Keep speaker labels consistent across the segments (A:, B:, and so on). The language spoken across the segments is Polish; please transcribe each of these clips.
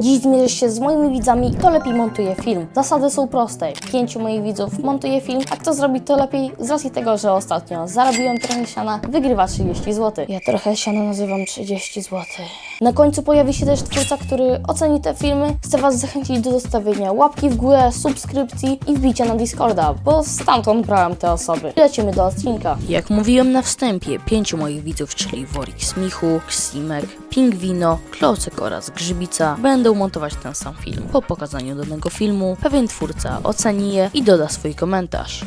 A: Dziś zmierzysz się z moimi widzami, kto lepiej montuje film. Zasady są proste. Pięciu moich widzów montuje film, a kto zrobi to lepiej z racji tego, że ostatnio zarobiłem trochę siana, wygrywa 30 zł. Ja trochę siana nazywam 30 zł. Na końcu pojawi się też twórca, który oceni te filmy. Chcę Was zachęcić do zostawienia łapki w górę, subskrypcji i wbicia na Discorda, bo stamtąd brałem te osoby. Lecimy do odcinka.
B: Jak mówiłem na wstępie, pięciu moich widzów, czyli Worik Smichu, Ksimek, Pingwino, Klocek oraz Grzybica, będą montować ten sam film. Po pokazaniu danego filmu, pewien twórca oceni je i doda swój komentarz.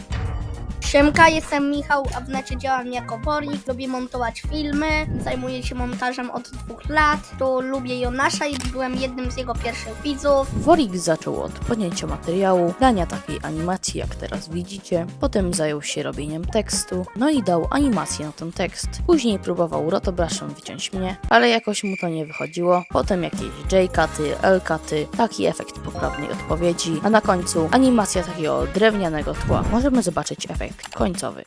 C: Siemka, jestem Michał, a w necie działam jako Borik. Lubię montować filmy, zajmuję się montażem od dwóch lat. Tu lubię Jonasza i byłem jednym z jego pierwszych widzów.
B: Worik zaczął od podjęcia materiału, dania takiej animacji jak teraz widzicie, potem zajął się robieniem tekstu, no i dał animację na ten tekst. Później próbował rotobraszem wyciąć mnie, ale jakoś mu to nie wychodziło. Potem jakieś J-katy, L-katy, taki efekt poprawnej odpowiedzi, a na końcu animacja takiego drewnianego tła. Możemy zobaczyć efekt końcowy.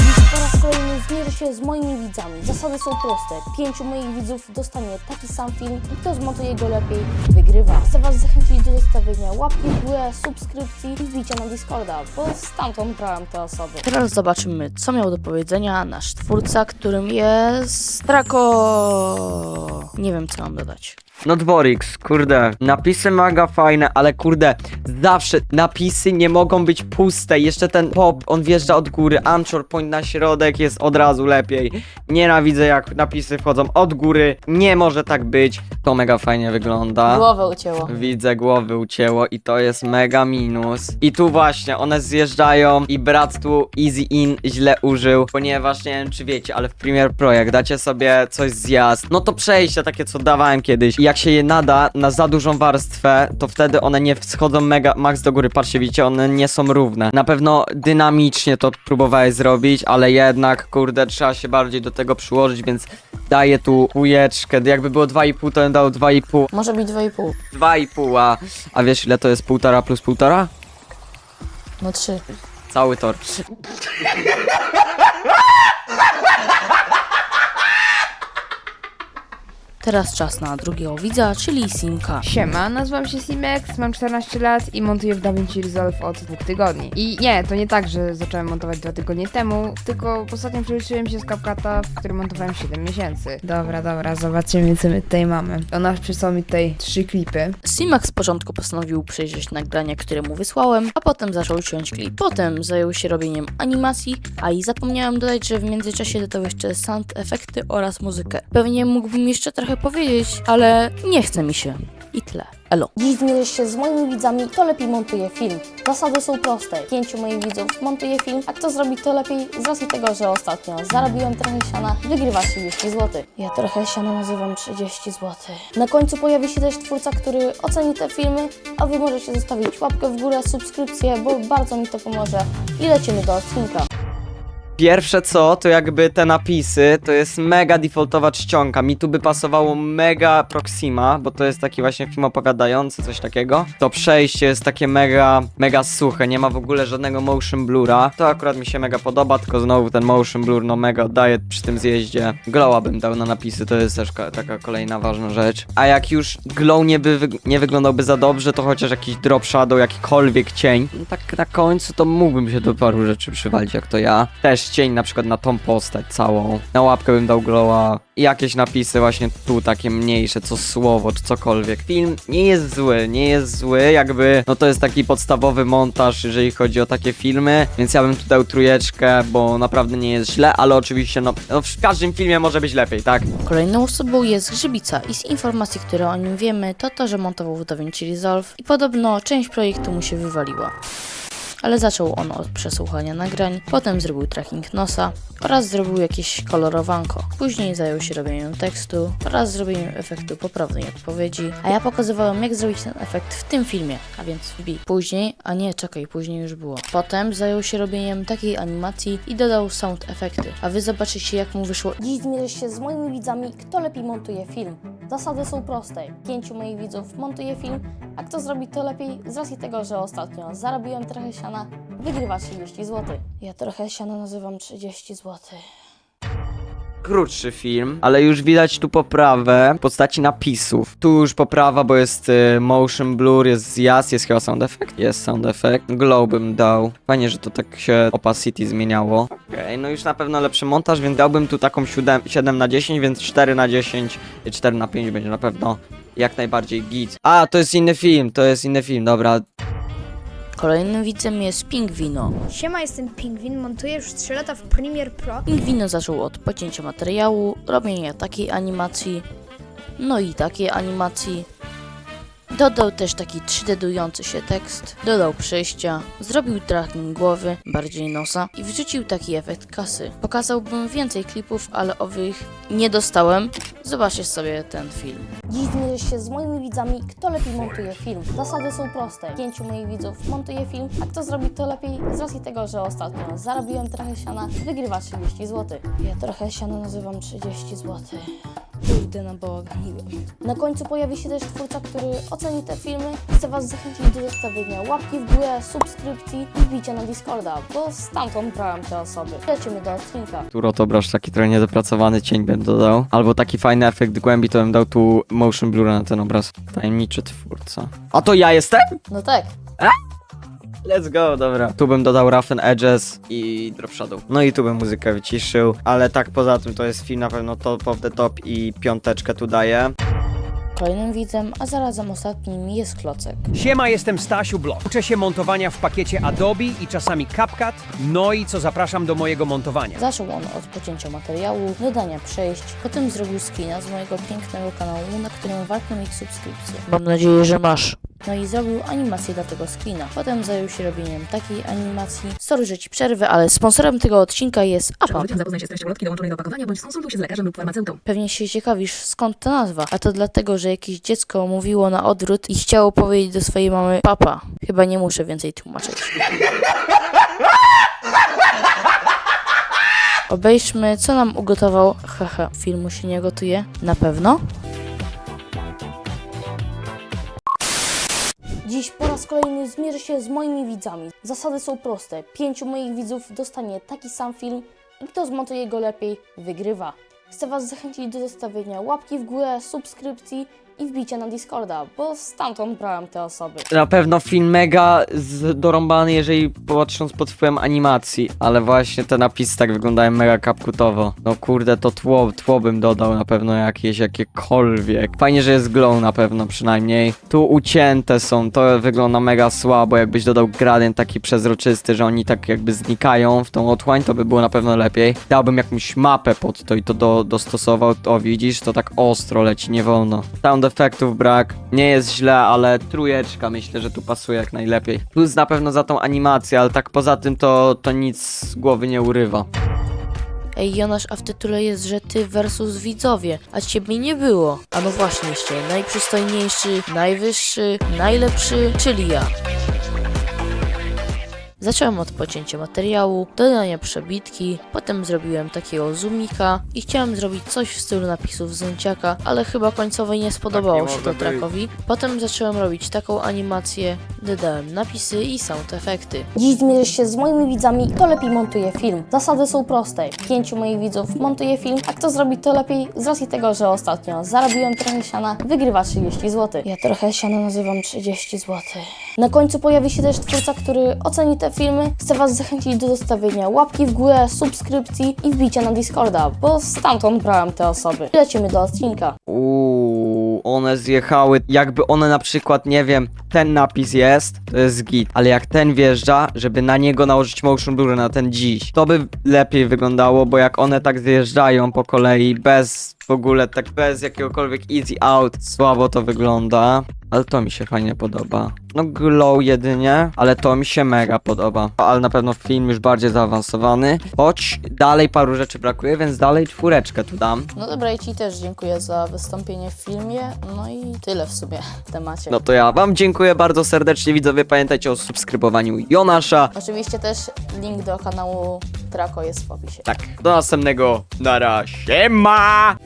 A: Dziś po raz kolejny zmierzę się z moimi widzami. Zasady są proste. Pięciu moich widzów dostanie taki sam film i kto zmontuje go lepiej, wygrywa. Chcę Was zachęcić do zostawienia łapki w górę, subskrypcji i wbicia na Discorda, bo stamtąd brałem te osoby.
B: Teraz zobaczymy, co miał do powiedzenia nasz twórca, którym jest Trako. Nie wiem, co mam dodać.
D: No Dworix, kurde, napisy mega fajne, ale kurde, zawsze napisy nie mogą być puste. Jeszcze ten pop, on wjeżdża od góry, Anchor Point na środek jest od razu lepiej. Nienawidzę jak napisy wchodzą od góry, nie może tak być. To mega fajnie wygląda.
A: Głowę ucięło.
D: Widzę, głowy ucięło i to jest mega minus. I tu właśnie, one zjeżdżają i brat tu Easy In źle użył, ponieważ nie wiem czy wiecie, ale w Premiere Pro jak dacie sobie coś zjazd, no to przejścia takie co dawałem kiedyś i jak się je nada na za dużą warstwę, to wtedy one nie schodzą mega max do góry, patrzcie, widzicie, one nie są równe. Na pewno dynamicznie to próbowałeś zrobić, ale jednak, kurde, trzeba się bardziej do tego przyłożyć, więc daję tu półeczkę, jakby było 2,5 to bym dał 2,5
A: Może być 2,5.
D: 2,5, a, a wiesz ile to jest półtora plus półtora?
A: No 3.
D: Cały tor.
B: Teraz czas na drugiego widza, czyli Simka.
E: Siema, nazywam się Simex, mam 14 lat i montuję w DaVinci Resolve od dwóch tygodni. I nie, to nie tak, że zacząłem montować dwa tygodnie temu, tylko ostatnio przeliczyłem się z CapCut'a, w którym montowałem 7 miesięcy. Dobra, dobra, zobaczymy co my tutaj mamy. Ona przysłał mi tutaj trzy klipy.
B: Simak z początku postanowił przejrzeć nagranie, które mu wysłałem, a potem zaczął ciąć klip. Potem zajął się robieniem animacji, a i zapomniałem dodać, że w międzyczasie dodał jeszcze sound efekty oraz muzykę. Pewnie mógłbym jeszcze trochę powiedzieć, ale nie chce mi się. I tyle. Elo.
A: Dziś zmierzysz się z moimi widzami, kto lepiej montuje film. Zasady są proste. Pięciu moich widzów montuje film, a kto zrobi to lepiej z racji tego, że ostatnio zarobiłem trochę siana, wygrywa 30 zł. Ja trochę siana nazywam 30 zł. Na końcu pojawi się też twórca, który oceni te filmy, a Wy możecie zostawić łapkę w górę, subskrypcję, bo bardzo mi to pomoże. I lecimy do odcinka.
D: Pierwsze co, to jakby te napisy, to jest mega defaultowa czcionka. Mi tu by pasowało mega Proxima, bo to jest taki właśnie film opowiadający, coś takiego. To przejście jest takie mega, mega suche, nie ma w ogóle żadnego motion blura. To akurat mi się mega podoba, tylko znowu ten motion blur no mega oddaje przy tym zjeździe. Glowa bym dał na napisy, to jest też ka- taka kolejna ważna rzecz. A jak już glow nie, by, nie wyglądałby za dobrze, to chociaż jakiś drop shadow, jakikolwiek cień. No tak na końcu to mógłbym się do paru rzeczy przywalić, jak to ja. Też cień na przykład na tą postać całą. Na łapkę bym dał glowa. I jakieś napisy właśnie tu takie mniejsze, co słowo, czy cokolwiek. Film nie jest zły, nie jest zły, jakby, no to jest taki podstawowy montaż, jeżeli chodzi o takie filmy, więc ja bym tu dał trójeczkę, bo naprawdę nie jest źle, ale oczywiście, no, no w każdym filmie może być lepiej, tak?
B: Kolejną osobą jest Grzybica i z informacji, które o nim wiemy, to to, że montował w DaVinci Resolve i podobno część projektu mu się wywaliła. Ale zaczął on od przesłuchania nagrań, potem zrobił tracking nosa oraz zrobił jakieś kolorowanko. Później zajął się robieniem tekstu oraz zrobieniem efektu poprawnej odpowiedzi, a ja pokazywałem jak zrobić ten efekt w tym filmie, a więc wbij. Później, a nie, czekaj, później już było. Potem zajął się robieniem takiej animacji i dodał sound efekty, a wy zobaczycie jak mu wyszło
A: Dziś zmierzysz się z moimi widzami, kto lepiej montuje film. Zasady są proste. Pięciu moich widzów montuje film, a kto zrobi to lepiej z racji tego, że ostatnio zarobiłem trochę siana, wygrywa 30 zł. Ja trochę siana nazywam 30 zł.
D: krótszy film, ale już widać tu poprawę w postaci napisów. Tu już poprawa, bo jest y, motion blur, jest zjazd, jest chyba sound effect? Jest sound effect. Glow bym dał. Fajnie, że to tak się opacity zmieniało. Okej, no już na pewno lepszy montaż, więc dałbym tu taką 7, 7 na 10, więc 4 na 10 i 4 na 5 będzie na pewno jak najbardziej git. A, to jest inny film, to jest inny film, dobra.
B: Kolejnym widzem jest Pingwino.
F: Siema, jestem Pingwin, montuję już 3 lata w Premiere Pro.
B: Pingwino zaczął od pocięcia materiału, robienia takiej animacji, no i takiej animacji. Dodał też taki 3D-dujący się tekst, dodał przejścia, zrobił tracking głowy, bardziej nosa i wrzucił taki efekt kasy. Pokazałbym więcej klipów, ale owych nie dostałem. Zobaczcie sobie ten film.
A: Dziś zmierzę się z moimi widzami, kto lepiej montuje film. Zasady są proste. Pięciu moich widzów montuje film, a kto zrobi to lepiej z racji tego, że ostatnio zarobiłem trochę siana, wygrywa 30 zł. Ja trochę siana nazywam 30 zł. Na bałaganiłem. Na końcu pojawi się też twórca, który oceni te filmy. Chcę Was zachęcić do zostawienia łapki w górę, subskrypcji i wbicia na Discorda, bo stamtąd brałem te osoby. Lecimy do odcinka.
D: Tu rotobrasz taki trochę niedopracowany cień bym dodał. Albo taki fajny efekt głębi, to bym dał tu motion blur na ten obraz. Tajemniczy twórca. A to ja jestem?
A: No tak,
D: Let's go, dobra. Tu bym dodał Rough and Edges i Drop Shadow. No i tu bym muzykę wyciszył, ale tak poza tym to jest film na pewno top of the top i piąteczkę tu daję.
B: Kolejnym widzem, a zarazem ostatnim jest Klocek.
G: Siema, jestem Stasiu Blok. Uczę się montowania w pakiecie Adobe i czasami CapCut, no i co zapraszam do mojego montowania.
B: Zaczął on od pocięcia materiału, dodania przejść, potem zrobił screena z mojego pięknego kanału, na którym warto mieć subskrypcję. Mam nadzieję, że masz. No i zrobił animację dla tego screena. Potem zajął się robieniem takiej animacji. Sorry, że ci przerwę, ale sponsorem tego odcinka jest APA.
H: Zapoznaj się z treścią ulotki dołączonej do opakowania, bądź skonsultuj się z lekarzem lub farmaceutą.
B: Pewnie się ciekawisz skąd ta nazwa, a to dlatego, że jakieś dziecko mówiło na odwrót i chciało powiedzieć do swojej mamy papa. Chyba nie muszę więcej tłumaczyć. Obejrzmy, co nam ugotował. Haha, filmu się nie gotuje? Na pewno?
A: Dziś po raz kolejny zmierzę się z moimi widzami. Zasady są proste. Pięciu moich widzów dostanie taki sam film i kto zmontuje go lepiej, wygrywa. Chcę Was zachęcić do zostawienia łapki w górę, subskrypcji i wbicia na Discorda, bo stamtąd brałem te osoby.
D: Na pewno film mega z- dorąbany, jeżeli patrząc pod wpływem animacji, ale właśnie te napisy tak wyglądają mega kapkutowo. No kurde, to tło, tło bym dodał na pewno jakieś, jakiekolwiek. Fajnie, że jest glow na pewno przynajmniej. Tu ucięte są, to wygląda mega słabo, jakbyś dodał gradient taki przezroczysty, że oni tak jakby znikają w tą otchłań, to by było na pewno lepiej. Dałbym jakąś mapę pod to i to do, dostosował, o widzisz, to tak ostro leci, nie wolno. Sound efektów brak, nie jest źle, ale trójeczka myślę, że tu pasuje jak najlepiej. Plus na pewno za tą animację, ale tak poza tym to, to nic z głowy nie urywa.
B: Ej Jonasz, a w tytule jest, że ty versus widzowie, a ciebie nie było. A no właśnie jeszcze, najprzystojniejszy, najwyższy, najlepszy, czyli ja. Zacząłem od pocięcia materiału, dodania przebitki, potem zrobiłem takiego zoomika i chciałem zrobić coś w stylu napisów Zęciaka, ale chyba końcowej nie spodobało się to trakowi. Potem zacząłem robić taką animację, dodałem napisy i sound efekty.
A: Dziś zmierzę się z moimi widzami, kto lepiej montuje film. Zasady są proste. Pięciu moich widzów montuje film, a kto zrobi to lepiej z racji tego, że ostatnio zarobiłem trochę siana, wygrywa 30 zł. Ja trochę siana nazywam 30 zł. Na końcu pojawi się też twórca, który oceni te filmy. Chcę Was zachęcić do zostawienia łapki w górę, subskrypcji i wbicia na Discorda, bo stamtąd brałem te osoby. Lecimy do odcinka.
D: Uuu, one zjechały. Jakby one na przykład, nie wiem, ten napis jest, to jest git. Ale jak ten wjeżdża, żeby na niego nałożyć motion blur na ten dziś, to by lepiej wyglądało, bo jak one tak zjeżdżają po kolei, bez w ogóle, tak bez jakiegokolwiek easy out, słabo to wygląda. Ale to mi się fajnie podoba. No glow jedynie, ale to mi się mega podoba. Ale na pewno film już bardziej zaawansowany. Choć dalej paru rzeczy brakuje, więc dalej czwóreczkę tu dam.
A: No dobra, i Ci też dziękuję za wystąpienie w filmie. No i tyle w sumie w temacie.
D: No to ja wam dziękuję bardzo serdecznie widzowie, pamiętajcie o subskrybowaniu Jonasza.
A: Oczywiście też link do kanału Trako jest w opisie.
D: Tak, do następnego, nara, siema!